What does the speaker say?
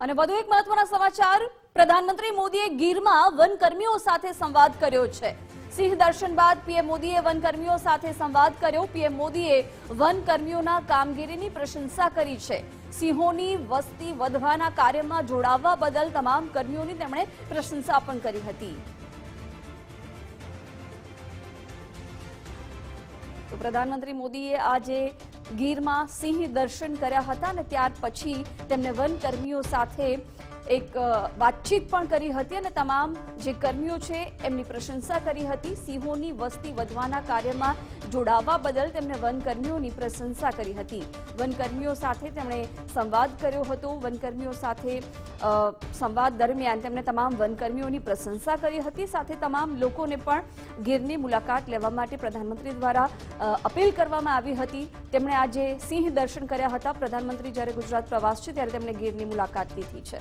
અને વધુ એક મહત્વના સમાચાર. પ્રધાનમંત્રી મોદીએ ગીરમાં વનકર્મીઓ સાથે સંવાદ કર્યો છે. સિંહ દર્શન બાદ પીએમ મોદીએ વનકર્મીઓ સાથે સંવાદ કર્યો. પીએમ મોદીએ વનકર્મીઓના કામગીરીની પ્રશંસા કરી છે. સિંહોની વસ્તી વધવાના કાર્યમાં જોડાવવા બદલ તમામ કર્મીઓની તેમણે પ્રશંસા પણ કરી હતી. તો પ્રધાનમંત્રી મોદીએ આજે ગીરમાં સિંહ દર્શન કર્યા હતા અને ત્યાર પછી તેમને વનકર્મીઓ સાથે એક વાતચીત પણ કરી હતી અને તમામ જે કર્મીઓ છે એમની પ્રશંસા કરી હતી. સિંહોની વસ્તી વધવાના કાર્યમાં જોડાવા બદલ તેમણે વનકર્મીઓની પ્રશંસા કરી હતી. વનકર્મીઓ સાથે તેમણે સંવાદ કર્યો હતો. વનકર્મીઓ સાથે સંવાદ દરમિયાન તેમણે તમામ વનકર્મીઓની પ્રશંસા કરી હતી. સાથે તમામ લોકોને પણ ગીરની મુલાકાત લેવા માટે પ્રધાનમંત્રી દ્વારા અપીલ કરવામાં આવી હતી. તેમણે આજે સિંહ દર્શન કર્યા હતા. પ્રધાનમંત્રી જ્યારે ગુજરાત પ્રવાસ છે ત્યારે તેમણે ગીરની મુલાકાત લીધી છે.